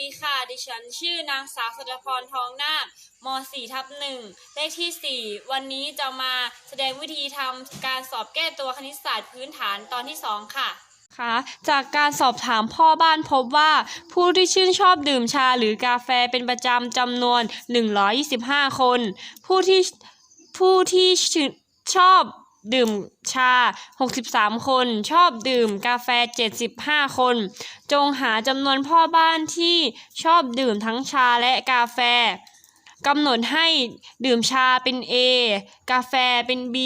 ดีค่ะ ดิฉันชื่อนางสาวสัจพรทองนาคม .4 ทับหนึ่งเลขที่ 4 วันนี้จะมาแสดงวิธีทำการสอบแก้ตัวคณิตศาสตร์พื้นฐานตอนที่ 2 ค่ะค่ะจากการสอบถามพ่อบ้านพบว่า ผู้ที่ชื่นชอบดื่มชาหรือกาแฟเป็นประจำจำนวน 125 คน ผู้ที่ผู้ที่ชอบ ดื่มชา 63 คน ชอบดื่มกาแฟ 75 คน จงหาจำนวนพ่อบ้านที่ชอบดื่มทั้งชาและกาแฟกำหนดให้ดื่มชาเป็น A กาแฟเป็น B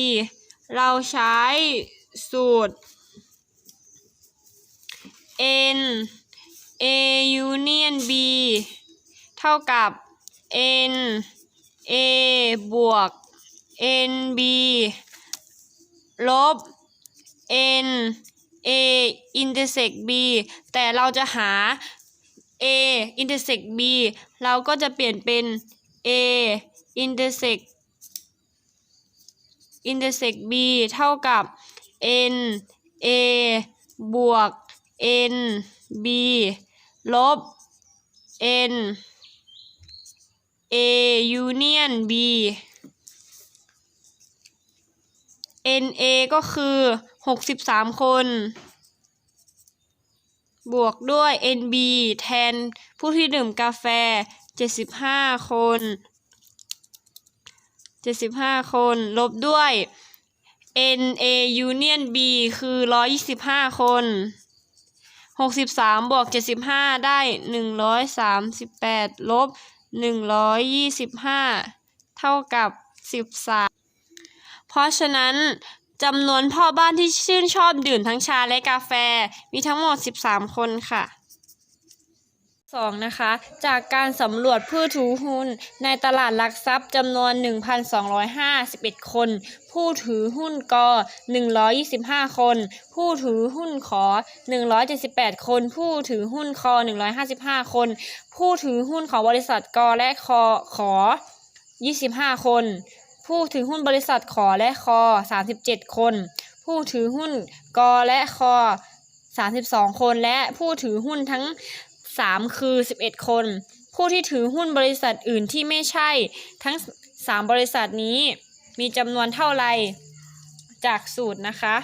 เราใช้สูตร n a union b เท่ากับ n a บวก n b ลบ n a intersect b แต่เราจะหา a intersect b เราก็จะเปลี่ยนเป็น a intersect intersect b เท่ากับ n a บวก n b ลบ n a union b n a ก็คือ63คน บวกด้วย n b แทนผู้ที่ดื่มกาแฟ75คน75คน ลบด้วย n a union b คือ125คนหกสิบสามบวกเจ็ดสิบห้าได้หนึ่งร้อยสามสิบแปดลบหนึ่งร้อยยี่สิบห้าเท่ากับสิบสาม เพราะฉะนั้นจำนวนพ่อบ้านที่ชื่นชอบดื่มทั้งชาและกาแฟมีทั้งหมดสิบสามคนค่ะสองนะคะ จากการสำรวจผู้ถือหุ้น ในตลาดหลักทรัพย์จำนวน 1,251 คน ผู้ถือหุ้นก125 คน ผู้ถือหุ้นขอ 178 คน ผู้ถือหุ้นคอ155 คน ผู้ถือหุ้นของบริษัทกและคอขอ 25 คน ผู้ถือหุ้นบริษัทขอและคอ 37 คน ผู้ถือหุ้นกอและคอ 32 คน และผู้ถือหุ้นทั้ง 3 คือ 11 คน ผู้ที่ถือหุ้นบริษัทอื่นที่ไม่ใช่ทั้ง 3 บริษัทนี้มีจำนวนเท่าไหร่จากสูตรนะคะ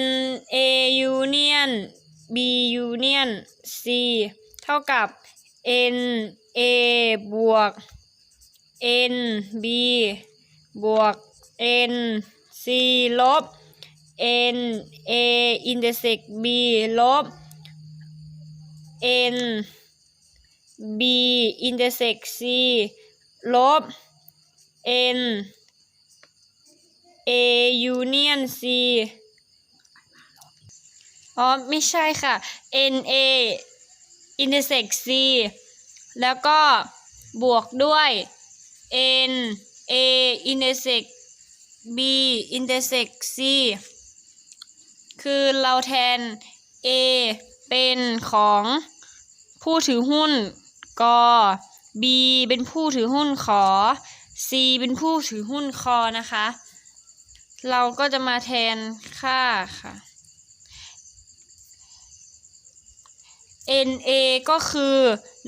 N A union B union C เท่ากับ N A บวก N B บวก N C ลบ N A intersect B ลบ N B intersect C ลบ N A union C อ๋อ ไม่ใช่ค่ะ N A intersect C แล้วก็บวกด้วย N A intersect B intersect C คือเราแทน A เป็นของผู้ถือหุ้นก B เป็นผู้ถือหุ้นขอ C เป็นผู้ถือหุ้นคอนะคะ เราก็จะมาแทนค่าค่ะ NA ก็คือ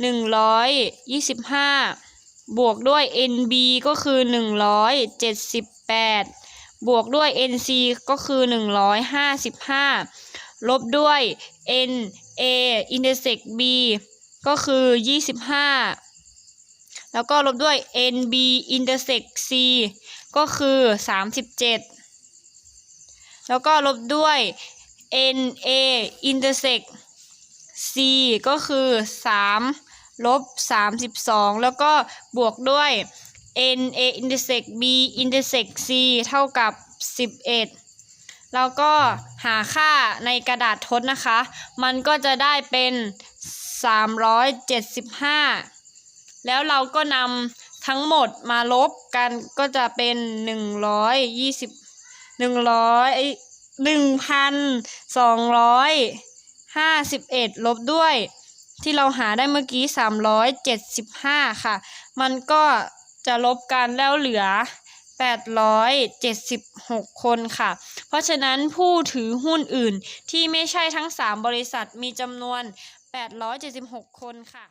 125 บวกด้วย NB ก็คือ 178 บวกด้วย NC ก็คือ 155 ลบด้วย NA intersect B ก็คือ 25 แล้วก็ลบด้วย NB intersect C ก็คือ 37 แล้วก็ลบด้วย NA intersect C ก็คือ3ลบ32 แล้วก็บวกด้วย NA intersect B intersect C เท่ากับ 11 แล้วก็หาค่าในกระดาษทดนะคะ มันก็จะได้เป็น 375 แล้วเราก็นำทั้งหมดมาลบกันก็จะเป็น 120 100 1,200 ห้าสิบเอ็ดลบด้วย ที่เราหาได้เมื่อกี้สามร้อยเจ็ดสิบห้าค่ะ มันก็จะลบกันแล้วเหลือแปดร้อยเจ็ดสิบหกคนค่ะ เพราะฉะนั้นผู้ถือหุ้นอื่นที่ไม่ใช่ทั้งสามบริษัทมีจำนวนแปดร้อยเจ็ดสิบหกคนค่ะ